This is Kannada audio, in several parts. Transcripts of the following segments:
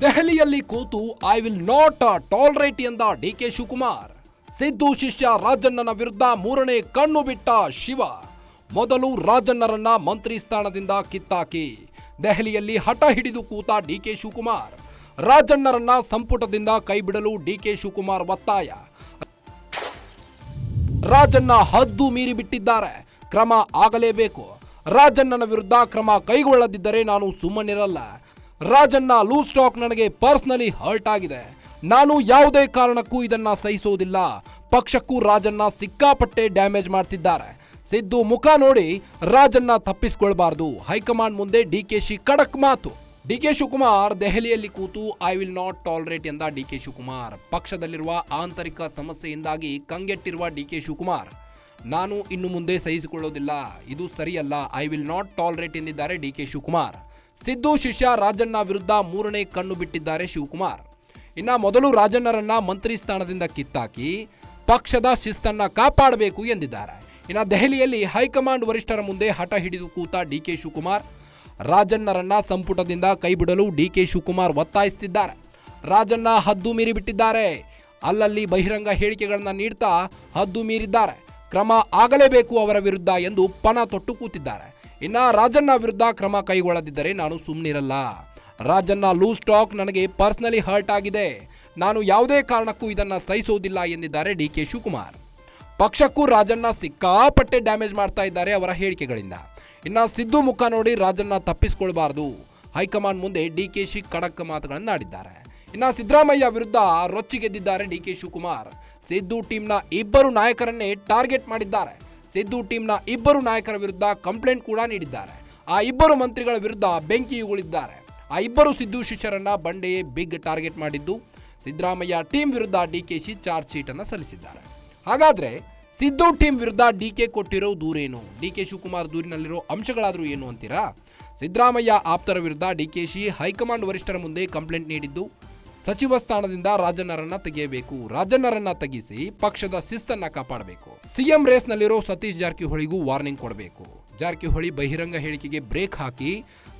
ದೆಹಲಿಯಲ್ಲಿ ಕೂತು ಐ ವಿಲ್ ನಾಟ್ ಟಾಲರೇಟ್ ಎಂದ ಡಿ ಕೆ ಶಿವಕುಮಾರ್. ಸಿದ್ದು ಶಿಷ್ಯ ರಾಜಣ್ಣನ ವಿರುದ್ಧ ಮೂರನೇ ಕಣ್ಣು ಬಿಟ್ಟ ಶಿವ. ಮೊದಲು ರಾಜಣ್ಣರನ್ನ ಮಂತ್ರಿ ಸ್ಥಾನದಿಂದ ಕಿತ್ತಾಕಿ. ದೆಹಲಿಯಲ್ಲಿ ಹಠ ಹಿಡಿದು ಕೂತ ಡಿ ಕೆ ಶಿವಕುಮಾರ್. ರಾಜಣ್ಣರನ್ನ ಸಂಪುಟದಿಂದ ಕೈಬಿಡಲು ಡಿಕೆ ಶಿವಕುಮಾರ್ ಒತ್ತಾಯ. ರಾಜಣ್ಣ ಹದ್ದು ಮೀರಿ ಬಿಟ್ಟಿದ್ದಾರೆ. ಕ್ರಮ ಆಗಲೇಬೇಕು. ರಾಜಣ್ಣನ ವಿರುದ್ಧ ಕ್ರಮ ಕೈಗೊಳ್ಳದಿದ್ದರೆ ನಾನು ಸುಮ್ಮನಿರಲ್ಲ. ರಾಜಣ್ಣ ಲೂಸ್ ಸ್ಟಾಕ್ ನನಗೆ ಪರ್ಸ್ನಲಿ ಹರ್ಟ್ ಆಗಿದೆ. ನಾನು ಯಾವುದೇ ಕಾರಣಕ್ಕೂ ಇದನ್ನ ಸಹಿಸೋದಿಲ್ಲ ಪಕ್ಷಕ್ಕೂ ರಾಜಣ್ಣ ಸಿಕ್ಕಾಪಟ್ಟೆ ಡ್ಯಾಮೇಜ್ ಮಾಡ್ತಿದ್ದಾರೆ. ಸಿದ್ದು ಮುಖ ನೋಡಿ ರಾಜಣ್ಣ ತಪ್ಪಿಸ್ಕೊಳ್ಬಾರ್ದು. ಹೈಕಮಾಂಡ್ ಮುಂದೆ ಡಿ ಕೆ ಶಿ ಖಡಕ್ ಮಾತು. ಡಿ ಕೆ ಶಿವಕುಮಾರ್ ದೆಹಲಿಯಲ್ಲಿ ಕೂತು ಐ ವಿಲ್ ನಾಟ್ ಟಾಲರೇಟ್ ಎಂದ ಡಿ ಕೆ ಶಿವಕುಮಾರ್. ಪಕ್ಷದಲ್ಲಿರುವ ಆಂತರಿಕ ಸಮಸ್ಯೆಯಿಂದಾಗಿ ಕಂಗೆಟ್ಟಿರುವ ಡಿ ಕೆ ಶಿವಕುಮಾರ್. ನಾನು ಇನ್ನು ಮುಂದೆ ಸಹಿಸಿಕೊಳ್ಳೋದಿಲ್ಲ. ಇದು ಸರಿಯಲ್ಲ. ಐ ವಿಲ್ ನಾಟ್ ಟಾಲರೇಟ್ ಎಂದಿದ್ದಾರೆ ಡಿ ಕೆ ಶಿವಕುಮಾರ್. ಸಿದ್ದು ಶಿಷ್ಯ ರಾಜಣ್ಣ ವಿರುದ್ಧ ಮೂರನೇ ಕಣ್ಣು ಬಿಟ್ಟಿದ್ದಾರೆ ಶಿವಕುಮಾರ್. ಇನ್ನು ಮೊದಲು ರಾಜಣ್ಣರನ್ನ ಮಂತ್ರಿ ಸ್ಥಾನದಿಂದ ಕಿತ್ತಾಕಿ ಪಕ್ಷದ ಶಿಸ್ತನ್ನ ಕಾಪಾಡಬೇಕು ಎಂದಿದ್ದಾರೆ. ಇನ್ನು ದೆಹಲಿಯಲ್ಲಿ ಹೈಕಮಾಂಡ್ ವರಿಷ್ಠರ ಮುಂದೆ ಹಠ ಹಿಡಿದು ಕೂತ ಡಿಕೆ ಶಿವಕುಮಾರ್. ರಾಜಣ್ಣರನ್ನ ಸಂಪುಟದಿಂದ ಕೈಬಿಡಲು ಡಿ ಕೆ ಶಿವಕುಮಾರ್ ಒತ್ತಾಯಿಸುತ್ತಿದ್ದಾರೆ. ರಾಜಣ್ಣ ಹದ್ದು ಮೀರಿ ಬಿಟ್ಟಿದ್ದಾರೆ. ಅಲ್ಲಲ್ಲಿ ಬಹಿರಂಗ ಹೇಳಿಕೆಗಳನ್ನು ನೀಡ್ತಾ ಹದ್ದು ಮೀರಿದ್ದಾರೆ. ಕ್ರಮ ಆಗಲೇಬೇಕು ಅವರ ವಿರುದ್ಧ ಎಂದು ಪಣ ತೊಟ್ಟು ಕೂತಿದ್ದಾರೆ. ಇನ್ನ ರಾಜಣ್ಣ ವಿರುದ್ಧ ಕ್ರಮ ಕೈಗೊಳ್ಳದಿದ್ದರೆ ನಾನು ಸುಮ್ಮನಿರಲ್ಲ ರಾಜಣ್ಣ ಲೂಸ್ ಟಾಕ್ ನನಗೆ ಪರ್ಸನಲಿ ಹರ್ಟ್ ಆಗಿದೆ. ನಾನು ಯಾವುದೇ ಕಾರಣಕ್ಕೂ ಇದನ್ನ ಸಹಿಸೋದಿಲ್ಲ ಎಂದಿದ್ದಾರೆ ಡಿ ಕೆ ಶಿವಕುಮಾರ್. ಪಕ್ಷಕ್ಕೂ ರಾಜಣ್ಣ ಸಿಕ್ಕಾಪಟ್ಟೆ ಡ್ಯಾಮೇಜ್ ಮಾಡ್ತಾ ಇದ್ದಾರೆ ಅವರ ಹೇಳಿಕೆಗಳಿಂದ. ಇನ್ನ ಸಿದ್ದು ಮುಖ ನೋಡಿ ರಾಜಣ್ಣ ತಪ್ಪಿಸ್ಕೊಳ್ಬಾರ್ದು. ಹೈಕಮಾಂಡ್ ಮುಂದೆ ಡಿ ಕೆ ಶಿ ಖಡಕ್ ಮಾತುಗಳನ್ನಾಡಿದ್ದಾರೆ. ಇನ್ನ ಸಿದ್ದರಾಮಯ್ಯ ವಿರುದ್ಧ ರೊಚ್ಚಿಗೆದ್ದಿದ್ದಾರೆ ಡಿಕೆ ಶಿವಕುಮಾರ್. ಸಿದ್ದು ಟೀಮ್ನ ಇಬ್ಬರು ನಾಯಕರನ್ನೇ ಟಾರ್ಗೆಟ್ ಮಾಡಿದ್ದಾರೆ. ಸಿದ್ದು ಟೀಮ್ನ ಇಬ್ಬರು ನಾಯಕರ ವಿರುದ್ಧ ಕಂಪ್ಲೇಂಟ್ ಕೂಡ ನೀಡಿದ್ದಾರೆ. ಆ ಇಬ್ಬರು ಮಂತ್ರಿಗಳ ವಿರುದ್ಧ ಬೆಂಕಿ ಉಗುಳಿದ್ದಾರೆ ಆ ಇಬ್ಬರು ಸಿದ್ದು ಶಿಷ್ಯರನ್ನ ಬಂಡೆಯೇ ಬಿಗ್ ಟಾರ್ಗೆಟ್ ಮಾಡಿದ್ದು, ಸಿದ್ದರಾಮಯ್ಯ ಟೀಮ್ ವಿರುದ್ಧ D K Shi charge sheet ಅನ್ನು ಸಲ್ಲಿಸಿದ್ದಾರೆ. ಹಾಗಾದ್ರೆ ಸಿದ್ದು ಟೀಮ್ ವಿರುದ್ಧ ಡಿ ಕೆ ಕೊಟ್ಟಿರೋ ದೂರೇನು? ಡಿ ಕೆ ಶಿವಕುಮಾರ್ ದೂರಿನಲ್ಲಿರೋ ಅಂಶಗಳಾದರೂ ಏನು ಅಂತೀರಾ? ಸಿದ್ದರಾಮಯ್ಯ ಆಪ್ತರ ವಿರುದ್ಧ ಡಿ ಕೆ ಶಿ ಹೈಕಮಾಂಡ್ ವರಿಷ್ಠರ ಮುಂದೆ ಕಂಪ್ಲೇಂಟ್ ನೀಡಿದ್ದು ಸಚಿವ ಸ್ಥಾನದಿಂದ ರಾಜಣ್ಣರನ್ನ ತೆಗೆಯಬೇಕು. ರಾಜಣ್ಣರನ್ನ ತೆಗೆಸಿ ಪಕ್ಷದ ಶಿಸ್ತನ್ನ ಕಾಪಾಡಬೇಕು. ಸಿಎಂ ರೇಸ್ನಲ್ಲಿರೋ ಸತೀಶ್ ಜಾರಕಿಹೊಳಿಗೂ ವಾರ್ನಿಂಗ್ ಕೊಡಬೇಕು. ಜಾರಕಿಹೊಳಿ ಬಹಿರಂಗ ಹೇಳಿಕೆಗೆ ಬ್ರೇಕ್ ಹಾಕಿ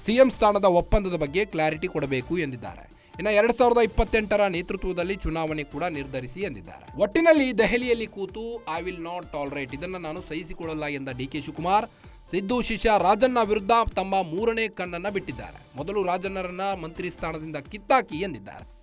ಸಿಎಂ ಸ್ಥಾನದ ಒಪ್ಪಂದದ ಬಗ್ಗೆ ಕ್ಲಾರಿಟಿ ಕೊಡಬೇಕು ಎಂದಿದ್ದಾರೆ. ಇನ್ನು ಎರಡ್ ಸಾವಿರದ ಇಪ್ಪತ್ತೆಂಟರ ನೇತೃತ್ವದಲ್ಲಿ ಚುನಾವಣೆ ಕೂಡ ನಿರ್ಧರಿಸಿ ಎಂದಿದ್ದಾರೆ. ಒಟ್ಟಿನಲ್ಲಿ ದೆಹಲಿಯಲ್ಲಿ ಕೂತು ಐ ವಿಲ್ ನಾಟ್ ಟಾಲರೇಟ್ ಇದನ್ನ ನಾನು ಸಹಿಸಿಕೊಳ್ಳಲ್ಲ ಎಂದ ಡಿ ಕೆ ಶಿವಕುಮಾರ್, ಸಿದ್ದು ಶಿಷ್ಯ ರಾಜಣ್ಣ ವಿರುದ್ಧ ತಮ್ಮ ಮೂರನೇ ಕಣ್ಣನ್ನ ಬಿಟ್ಟಿದ್ದಾರೆ. ಮೊದಲು ರಾಜಣ್ಣರನ್ನ ಮಂತ್ರಿ ಸ್ಥಾನದಿಂದ ಕಿತ್ತಾಕಿ ಎಂದಿದ್ದಾರೆ.